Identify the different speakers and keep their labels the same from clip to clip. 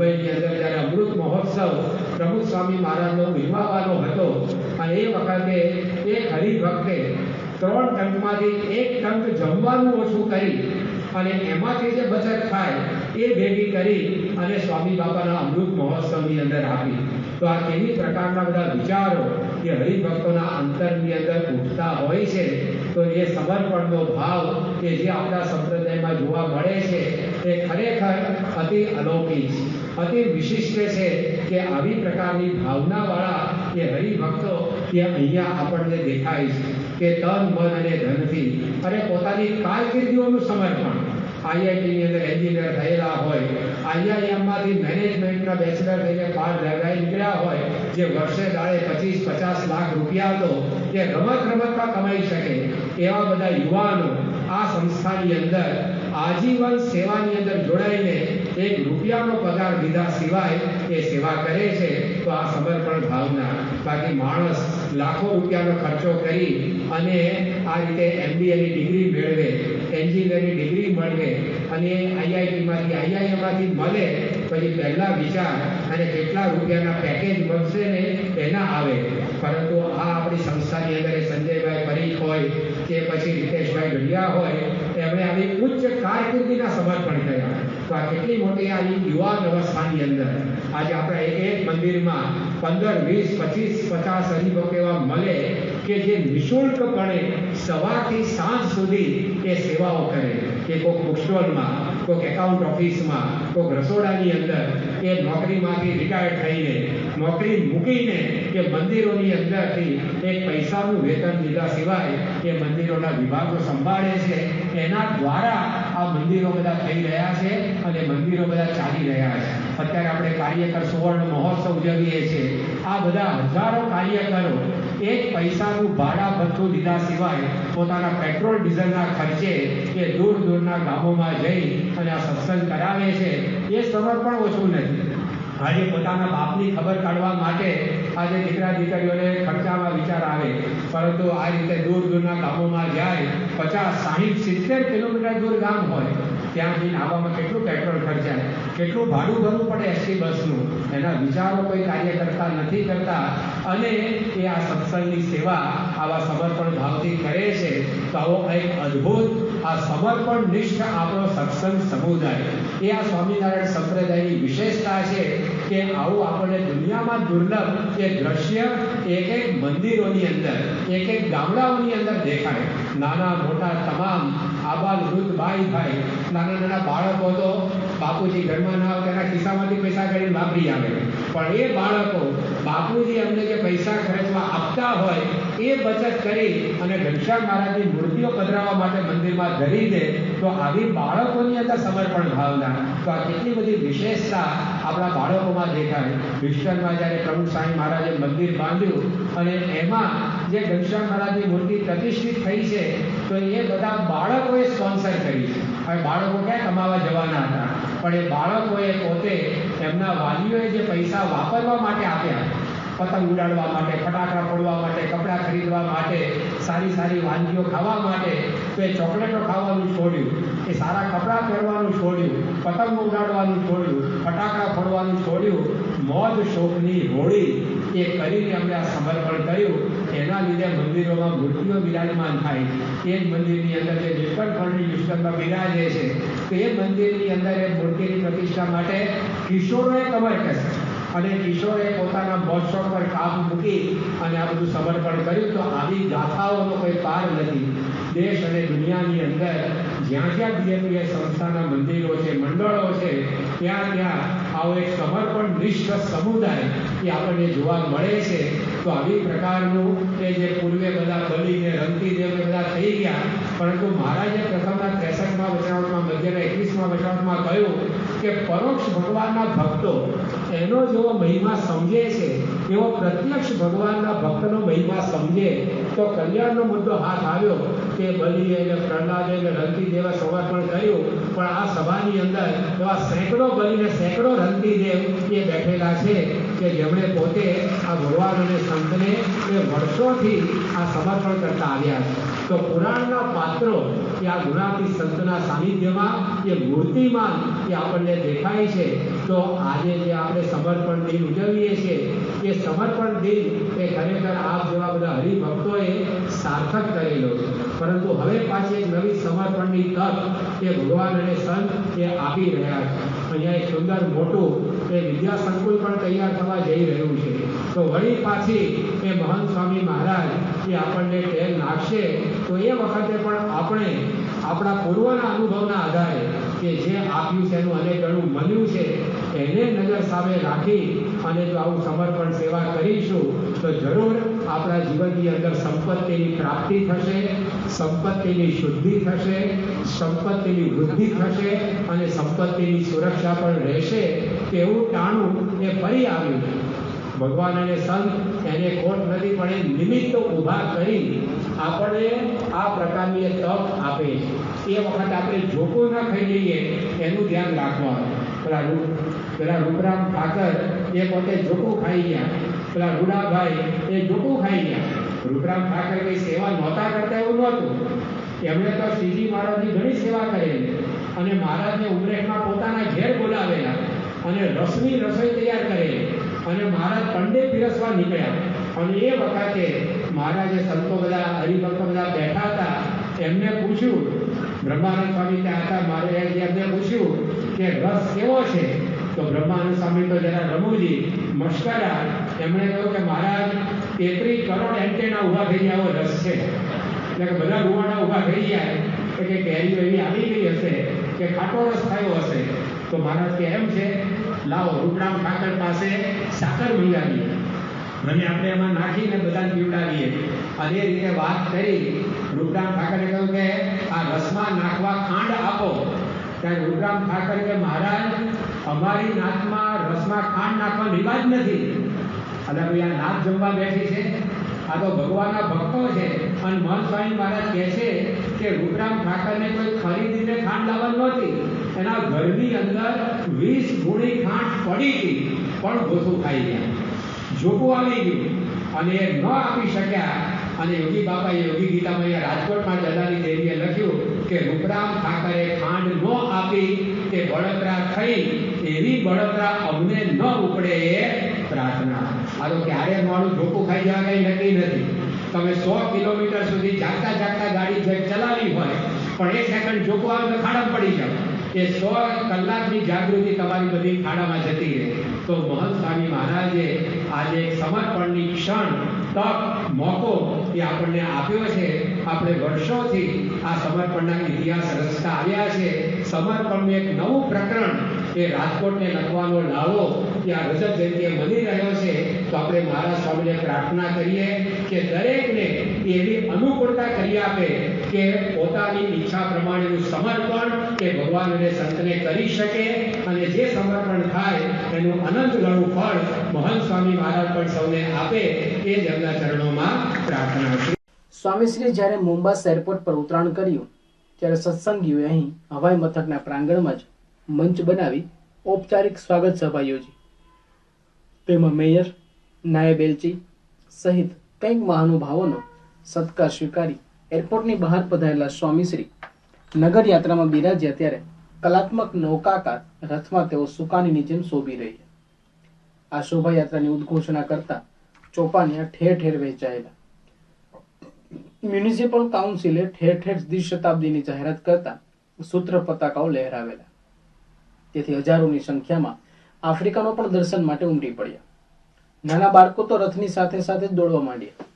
Speaker 1: મુંબઈની અંદર જ્યારે અમૃત મહોત્સવ પ્રભુ સ્વામી મહારાજનો ઉજવવાનો હતો અને એ વખતે એક હરિભક્તે ત્રણ ટંકમાંથી એક ટંક જમવાનું ઓછું કરી અને એમાંથી જે બચત થાય એ ભેગી કરી અને સ્વામી બાપાના અમૃત મહોત્સવની અંદર આપી. તો આ કેવી પ્રકારના બધા વિચારો એ હરિભક્તોના અંતરની અંદર ઉઠતા હોય છે, તો એ સમર્પણનો ભાવ કે જે આપણા સંપ્રદાયમાં જોવા મળે છે તે ખરેખર અતિ અલૌકિક અતિ વિશિષ્ટ છે કે આવી પ્રકારની ભાવનાવાળા કે હરિભક્તો કે અહીંયા આપણને દેખાય છે કે તન, મન અને ધનથી. અને પોતાની કારકિર્દીઓનું સમર્પણ. આઈઆઈટીની અંદર એન્જિનિયર થયેલા હોય, આઈઆઈએમમાંથી મેનેજમેન્ટના બેચલર થઈને બહાર લગાવી નીકળ્યા હોય, જે વર્ષે દાડે પચીસ, પચાસ લાખ રૂપિયા તો જે રમત રમતમાં કમાઈ શકે. એવા બધા યુવાનો આ સંસ્થાની અંદર આજીવન સેવાની અંદર જોડાઈને એક રૂપિયાનો પગાર લીધા સિવાય એ સેવા કરે છે, તો આ સમર્પણ ભાવના બાકી માણસ લાખો રૂપિયાનો ખર્ચો કરી અને આ રીતે એમબીએની ડિગ્રી મેળવે, એન્જિનિયરની ડિગ્રી મળે અને આઈઆઈટીમાંથી આઈઆઈએમમાંથી મળે, પછી પહેલા વિચાર અને કેટલા રૂપિયાના પેકેજ મળશે ને એના આવે. પરંતુ આ આપણી સંસ્થાની અંદર સંજયભાઈ પરીખ હોય કે પછી રીતેશભાઈ ઢડિયા હોય, એમણે આવી ઉચ્ચ કારકિર્દીના સમર્પણ કર્યા. તો આ કેટલી મોટી આ યુવાન અવસ્થાની અંદર? આજે આપણા એક એક મંદિરમાં પંદર, વીસ, પચીસ, પચાસ હરિભક્ત એવા મળે કે જે નિઃશુલ્કપણે સવારથી સાંજ સુધી એ સેવાઓ કરે. કે કોઈક બુકસ્ટોલમાં કોઈક એકાઉન્ટ ઓફિસમાં કોઈક રસોડાની અંદર એ નોકરીમાંથી રિટાયર થઈને, નોકરી મૂકીને એ મંદિરોની અંદરથી એક પૈસાનું વેતન લીધા સિવાય એ મંદિરોના વિભાગો સંભાળે છે. એના દ્વારા આ મંદિરો બધા થઈ રહ્યા છે અને મંદિરો બધા ચાલી રહ્યા છે. અત્યારે આપણે કાર્યકર સુવર્ણ મહોત્સવ ઉજવીએ છીએ. આ બધા હજારો કાર્યકરો એક પૈસાનું ભાડા ભથ્થું લીધા સિવાય પોતાના પેટ્રોલ, ડીઝલના ખર્ચે એ દૂર દૂરના ગામોમાં જઈ અને આ સત્સંગ કરાવે છે. એ સમર્પણ ઓછું નથી. આજે પોતાના બાપની ખબર કાઢવા માટે આજે દીકરા દીકરીઓને ખર્ચામાં વિચાર આવે. પરંતુ આ રીતે દૂર દૂરના ગામોમાં જાય, પચાસ, સાહીઠ, સિત્તેર કિલોમીટર દૂર ગામ હોય, ત્યાં જઈને આવવામાં કેટલું પેટ્રોલ ખર્ચાય, કેટલું ભાડું ભરવું પડે એસટી બસનું? એના વિચારો કોઈ કાર્ય કરતા નથી કરતા. અને એ આ સત્સંગની સેવા આવા સમર્પણ ભાવથી કરે છે. તો આવો એક અદ્ભુત, આ સમર્પણ નિષ્ઠ આપણો સત્સંગ સમુદાય. એ આ સ્વામિનારાયણ સંપ્રદાયની વિશેષતા છે. કે આવું આપણને દુનિયામાં દુર્લભ એ દ્રશ્ય એક એક મંદિરોની અંદર એક એક ગામડાઓની અંદર દેખાય. નાના મોટા તમામ આબાલ વૃદ્ધ ભાઈ ભાઈ, નાના નાના બાળકો તો બાપુજી ઘરમાં ના આવે તેના ખિસ્સામાંથી પૈસા કાઢીને વાપરી આવે. પણ એ બાળકો બાપુજી અમને જે પૈસા ખર્ચવા આપતા હોય, એ બચત કરી અને ઘનશ્યામ મહારાજની મૂર્તિઓ પધરાવવા માટે મંદિરમાં ધરી દે, તો આવી બાળકોની અંદર સમર્પણ ભાવના, તો આ કેટલી બધી વિશેષતા આપણા બાળકોમાં દેખાય. વિશ્વમાં જ્યારે પ્રભુ સાંઈ મહારાજે મંદિર બાંધ્યું અને એમાં જે ઘનશ્યામ મહારાજની મૂર્તિ પ્રતિષ્ઠિત થઈ છે, તો એ બધા બાળકોએ સ્પોન્સર કરી છે. હવે બાળકો ક્યાં કમાવા જવાના હતા? પણ એ બાળકોએ પોતે એમના વાલીઓએ જે પૈસા વાપરવા માટે આપ્યા, પતંગ ઉડાડવા માટે, ફટાકડા ફોડવા માટે, કપડાં ખરીદવા માટે, સારી સારી વાનગીઓ ખાવા માટે, તો એ ચોકલેટો ખાવાનું છોડ્યું, એ સારા કપડાં પહેરવાનું છોડ્યું, પતંગ ઉડાડવાનું છોડ્યું, ફટાકડા ફોડવાનું છોડ્યું, મોજ શોખની હોળી એ કરીને અમે આ સમર્પણ કર્યું. એના લીધે મંદિરોમાં મૂર્તિઓ બિરાજમાન થાય. એ જ મંદિરની અંદર જે નીલકંઠ વિશ્વમાં બિરાજે છે. તો એ મંદિરની અંદર એ પ્રતિષ્ઠા માટે કિશોરોએ કમર કરી અને કિશોરે પોતાના મોજશોખ પર કામ મૂકી અને આ બધું સમર્પણ કર્યું તો આવી ગાથાઓનો કોઈ પાર નથી. દેશ અને દુનિયાની અંદર જ્યાં જ્યાં બીએપીએ સંસ્થાના મંદિરો છે, મંડળો છે, ત્યાં ત્યાં આવો એક સમર્પણ નિષ્ઠ સમુદાય એ આપણને જોવા મળે છે. તો આવી પ્રકારનું એ જે પૂર્વે બધા બલીને રમતી દેવ બધા થઈ ગયા. પરંતુ મહારાજે પ્રથમના ત્રેસઠમાં વચનાવટમાં મધ્યના એકવીસમાં વચનાવટમાં કહ્યું કે પરોક્ષ ભગવાનના ભક્તો એનો જેવો મહિમા સમજે છે, એવો પ્રત્યક્ષ ભગવાનના ભક્તનો મહિમા સમજે, તો કલ્યાણનો મુદ્દો હાથ આવ્યો કે બલીએ ને પ્રહલાદે ને રંતી સમર્પણ કર્યું, પણ આ સભાની અંદર એવા સેંકડો બલીને સેંકડો રંતી દેવ એ બેઠેલા છે કે જેમણે પોતે આ ભગવાન અને સંતને એ વર્ષોથી આ સમર્પણ કરતા આવ્યા છે. તો પુરાણના પાત્રો કે આ ગુણાતી સંતના સાનિધ્યમાં, એ મૂર્તિમાન એ આપણને દેખાય છે. તો આજે જે આપણે સમર્પણ દિન ઉજવીએ છીએ, એ સમર્પણ દિન એ ખરેખર આપ જેવા બધા હરિભક્તોએ સાર્થક કરેલો પરંતુ હવે પાછી એક નવી સમર્પણની તક એ ભગવાન અને સંત એ આપી રહ્યા છે. અહીંયા એક સુંદર મોટું એ વિદ્યા સંકુલ પણ તૈયાર થવા જઈ રહ્યું છે. તો વળી પાછી એ મહંત સ્વામી મહારાજ એ આપણને ટેલ નાખશે તો એ વખતે પણ આપણે આપણા પૂર્વના અનુભવના આધારે કે જે આપ્યું છે એનું અનેક ગણું મળ્યું છે, એને નજર સામે રાખી અને જો આવું સમર્પણ સેવા કરીશું, તો જરૂર આપણા જીવનની અંદર સંપત્તિની પ્રાપ્તિ થશે, સંપત્તિની શુદ્ધિ થશે, સંપત્તિની વૃદ્ધિ થશે અને સંપત્તિની સુરક્ષા પણ રહેશે, તેવું ટાણું એ ફરી આવ્યું ભગવાન અને સંત એને ખોટ નથી, પણ એ નિમિત્તો ઊભા કરી આપણે આ પ્રકારની તક આપે છે. એ વખત આપણે જોકો ના ખાઈ જઈએ, એનું ધ્યાન રાખવાનું. પેલા પેલા રૂપરામ ઠાકર એ પોતે જોકો ખાઈ ગયા. પેલા રૂડાભાઈ એ જોકો ખાઈ ગયા. રૂપરામ ઠાકર કઈ સેવા નહોતા કરતા એવું નહોતું. એમણે તો શ્રીજી મહારાજની ઘણી સેવા કરેલી. અને મહારાજને ઉમરેખમાં પોતાના ઘેર બોલાવેલા. અને રસની રસોઈ તૈયાર કરેલી. અને મારા પંડે પીરસવા નીકળ્યા. અને એ વખતે મહારાજે સંતો બધા, હરિભક્તો બધા બેઠા હતા, એમને પૂછ્યું, બ્રહ્માનંદ સ્વામી ત્યાં હતા? મારે એમને પૂછ્યું કે, રસ કેવો છે? તો બ્રહ્માનંદ સ્વામી તો જરા રમુજી મશ્કરા એમણે કહ્યું કે, મહારાજ તેત્રીસ કરોડ એન્ટેના ઊભા થઈ ગયા એવો રસ છે. એટલે કે બધા રૂવાડા ઊભા થઈ ગયા. એટલે કે કેરીઓ એવી આવી ગઈ હશે કે ખાટો રસ થયો હશે. તો મહારાજ કે, એમ છે? લાવો રૂપરામ ઠાકર પાસે સાકર મંગાવીએ. અને આપણે એમાં નાખીને બધાને પીવડાવીએ. અને એ રીતે વાત કરી, રૂપરામ ઠાકરે કહ્યું કે, આ રસમાં નાખવા ખાંડ આપો. ત્યારે રૂપરામ ઠાકર કે, મહારાજ, અમારી નાતમાં રસમાં ખાંડ નાખવા રિવાજ નથી. અને ભાઈ આ નાત જમવા બેઠી છે. આ તો ભગવાનના ભક્તો છે. અને મન સ્વામી મહારાજ કહે છે કે રૂપરામ ઠાકરને કોઈ ખરીદીને ખાંડ લાવવા નહોતી. એના ઘરની અંદર વીસ ગુણી ખાંડ પડી હતી. પણ ભોસું ખાઈ ગયા. જોકું આવી ગયું. અને એ ન આપી શક્યા. અને યોગી બાપા યોગી ગીતામાં રાજકોટમાં દલાલી દેવીએ લખ્યું કે રૂપરામ ઠાકરે ખાંડ ન આપી તે બળતરા થઈ. એવી બળતરા અમને ન ઉપડે એ પ્રાર્થના. આ તો ક્યારે મારું જોકું ખાઈ જવા કંઈ નક્કી નથી. તમે સો કિલોમીટર સુધી જાગતા જાગતા ગાડી ચલાવી હોય, પણ એક સેકન્ડ જોકો આવે તો ખાડા પડી જાવ એ સો કલાકની જાગૃતિ તમારી બધી ખાડામાં જતી રહે. તો મહંત સ્વામી મહારાજે આજે સમર્પણની ક્ષણ તક મોકો એ આપણને આપ્યો છે. આપણે વર્ષોથી આ સમર્પણના ઇતિહાસ રચતા આવ્યા છે. સમર્પણનું એક નવું પ્રકરણ એ રાજકોટને લખવાનો લાવો આ રજત જયંતિએ મળી રહ્યો છે. તો આપણે મહારાજ સ્વામીને પ્રાર્થના કરીએ કે દરેકને એવી અનુકૂળતા કરી આપે કે પોતાની ઈચ્છા પ્રમાણેનું સમર્પણ કે ભગવાન અને સંતને કરી શકે. અને જે સમર્પણ થાય, તેનું અનંત ગણું ફળ મહંત સ્વામી મહારાજ પણ સૌને આપે એ જ ચરણોમાં પ્રાર્થના છે.
Speaker 2: સ્વામીશ્રી જ્યારે મુંબઈ એરપોર્ટ પર ઉતરાણ કર્યું, ત્યારે સત્સંગીઓએ અહીં હવાઈ મથકના પ્રાંગણમાં જ મંચ બનાવી ઔપચારિક સ્વાગત સભા યોજી. તેમાં મેયર, નાયબ એલચી સહિત કંઈક મહાનુભાવોનો સત્કાર સ્વીકારી એરપોર્ટની બહાર પધારેલા સ્વામીશ્રી નગર યાત્રામાં બિરાજ્યા ત્યારે કલાત્મક નૌકાકાર રથમાં તેઓ સુકાનીની જેમ શોભી રહ્યા આ શોભાયાત્રાની ઉદ્ઘોષણા કરતા ચોપાનિયા ઠેર ઠેર વહેંચાયેલા. મ્યુનિસિપલ કાઉન્સિલે ઠેર ઠેર દ્વિશતાબ્દીની જાહેરાત કરતા સૂત્ર પતાકાઓ લહેરાવેલા. તેથી હજારોની સંખ્યામાં આફ્રિકાનો પણ દર્શન માટે ઉમટી પડ્યા. નાના બાળકો તો રથની સાથે સાથે જ દોડવા માંડ્યા.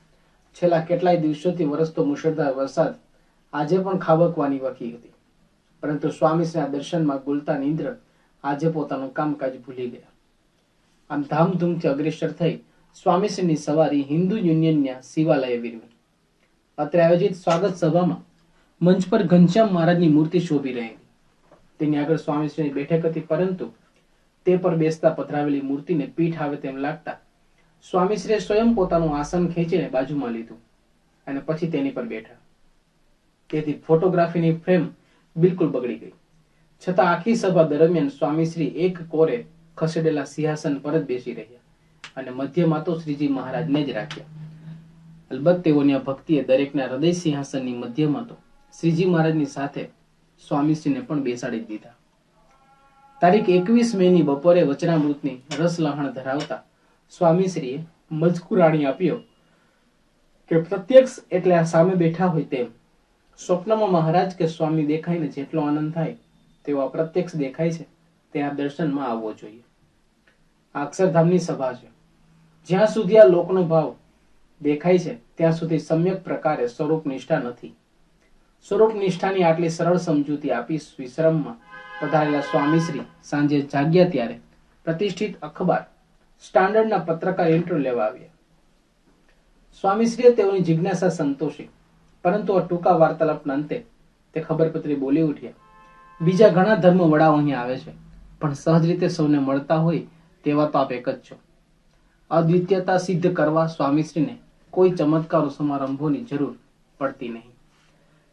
Speaker 2: છેલ્લા કેટલાય દિવસોથી વરસતો મુશળધાર વરસાદ આજે પણ ખાબકવાની વકી હતી. પરંતુ સ્વામીશ્રીના દર્શનમાં ગુલતા ઇન્દ્ર આજે પોતાનું કામકાજ ભૂલી ગયા. આમ ધામધૂમથી અગ્રેસર થઈ સ્વામીશ્રીની સવારી હિન્દુ યુનિયનના શિવાલયે વિરવી. અત્રે આયોજિત સ્વાગત સભામાં મંચ પર ઘનશ્યામ મહારાજની મૂર્તિ શોભી રહી તેની આગળ સ્વામીશ્રીની બેઠક હતી, પરંતુ તે પર બેસતા પધરાવેલી મૂર્તિને પીઠ આવે તેમ લાગતા સ્વામીશ્રીએ સ્વયં પોતાનું આસન ખેંચીને બાજુમાં લીધું અને પછી તેની પર બેઠા. તેથી ફોટોગ્રાફીની ફ્રેમ બિલકુલ બગડી ગઈ. છતાં આખી સભા દરમિયાન સ્વામીશ્રી એક કોરે ખસેડેલા સિંહાસન પર જ બેસી રહ્યા અને મધ્યમાં તો શ્રીજી મહારાજને જ રાખ્યા. અલબત્ત તેઓની ભક્તિએ દરેકના હૃદય સિંહાસનની મધ્યમાં તો શ્રીજી મહારાજની સાથે સ્વામીશ્રીને પણ બેસાડી દીધા. તારીખ એકવીસ મે ની બપોરે વચનામૃતની રસ લહાણ ધરાવતા સ્વામીશ્રીએ મજકુરાણી આપ્યો કે પ્રત્યક્ષ એટલે આ સામે બેઠા હોય તેમ સ્વપ્નમાં મહારાજ કે સ્વામી દેખાઈને જેટલો આનંદ થાય, તેવો અપ્રત્યક્ષ પ્રત્યક્ષ દેખાય છે, તે આ દર્શનમાં આવવો જોઈએ. આ અક્ષરધામની સભા છે. જ્યાં સુધી આ લોકનો ભાવ દેખાય છે, ત્યાં સુધી સમ્યક પ્રકારે સ્વરૂપ નિષ્ઠા નથી. સ્વરૂપ નિષ્ઠાની આટલી સરળ સમજૂતી આપી વિશ્રમમાં પધારેલા સ્વામીશ્રી સાંજે જાગ્યા ત્યારે પ્રતિષ્ઠિત અખબાર, સ્ટાન્ડર્ડના પત્રકાર ઇન્ટરવ્યુ લેવા આવ્યા. સ્વામીશ્રીએ તેઓની જિજ્ઞાસા સંતોષી. પરંતુ આ ટૂંકા વાર્તાલાપના અંતે તે ખબરપત્રી બોલી ઉઠ્યા. બીજા ઘણા ધર્મ વડાઓ અહીં આવે છે, પણ સહજ રીતે સૌને મળતા હોય તેવા તો આપ એક જ છો. અદ્વિતીયતા સિદ્ધ કરવા સ્વામીશ્રીને કોઈ ચમત્કારો સમારંભોની જરૂર પડતી નહીં.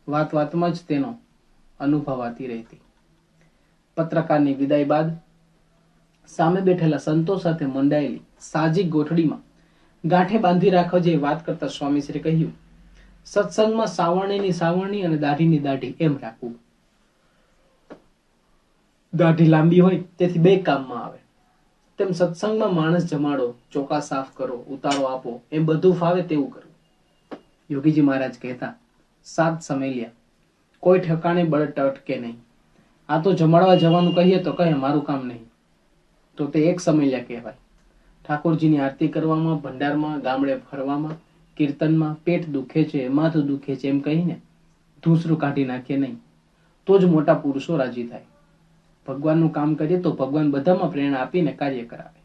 Speaker 2: વાત વાતમાં જ તેનો અનુભવાતી રહેતી. પત્રકારની વિદાય બાદ સામે બેઠેલા સંતો સાથે મંડાયેલી સાજી ગોઠડીમાં ગાંઠે બાંધી રાખવા જે વાત કરતા સ્વામીશ્રી કહ્યું સત્સંગમાં સાવરણીની સાવરણી અને દાઢીની દાઢી એમ રાખવું. દાઢી લાંબી હોય તેથી બે કામમાં આવે. તેમ સત્સંગમાં માણસ જમાડો ચોકા સાફ કરો, ઉતારો આપો, એમ બધું ફાવે તેવું કરવું યોગીજી મહારાજ કહેતા, સાત સમેલ્યા કોઈ ઠકાણે બળ ટટકે નહીં. આ તો જમાડવા જવાનું કહીએ તો કહે મારું કામ નહીં. તો તે એક સમેલ્યા કહેવાય. ઠાકોરજીની આરતી કરવામાં, ભંડારમાં, ગામડે ફરવામાં કીર્તનમાં પેટ દુખે છે, માથું દુખે છે એમ કહીને ધૂસરું કાઢી નાખીએ નહીં. તો જ મોટા પુરુષો રાજી થાય. ભગવાનનું કામ કરીએ તો ભગવાન બધામાં પ્રેરણા આપીને કાર્ય કરાવે.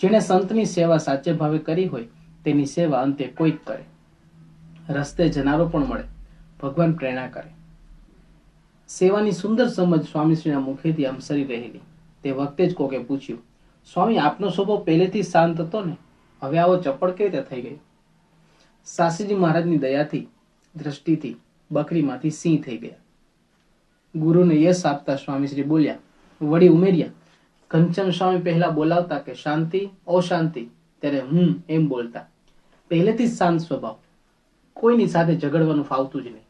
Speaker 2: જેણે સંતની સેવા સાચે ભાવે કરી હોય, તેની સેવા અંતે કોઈક કરે. રસ્તે જનારો પણ મળે. ભગવાન પ્રેરણા કરે. સેવાની સુંદર સમજ સ્વામીશ્રીના મુખેથી અમસરી રહેલી. તે વખતે જ કોકે પૂછ્યું, સ્વામી, આપનો સ્વભાવ પહેલેથી શાંત હતો ને? હવે આવો ચપળ કેવી રીતે થઈ ગયો? સાસીજી મહારાજની દયાથી, દ્રષ્ટિથી બકરીમાંથી સિંહ થઈ ગયા. ગુરુને યશ આપતા સ્વામીશ્રી બોલ્યા, વળી ઉમેર્યા, ઘનશ્યામ સ્વામી પહેલા બોલાવતા કે શાંતિ, અશાંતિ? ત્યારે હું એમ બોલતા, પહેલેથી જ શાંત સ્વભાવ, કોઈની સાથે ઝઘડવાનું ફાવતું જ નહીં.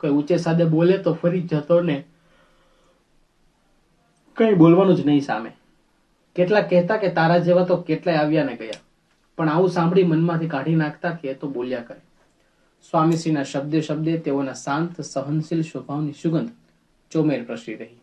Speaker 2: કોઈ ઊંચે સાથે બોલે તો ફરી જતો ને કઈ બોલવાનું જ નહીં સામે. કેટલા કહેતા કે તારા જેવા તો કેટલાય આવ્યા ને ગયા. પણ આવું સાંભળી મનમાંથી કાઢી નાખતા કે તો બોલ્યા કરે. સ્વામીશ્રીના શબ્દે શબ્દે તેઓના શાંત, સહનશીલ સ્વભાવની સુગંધ ચોમેર પ્રસરી રહી.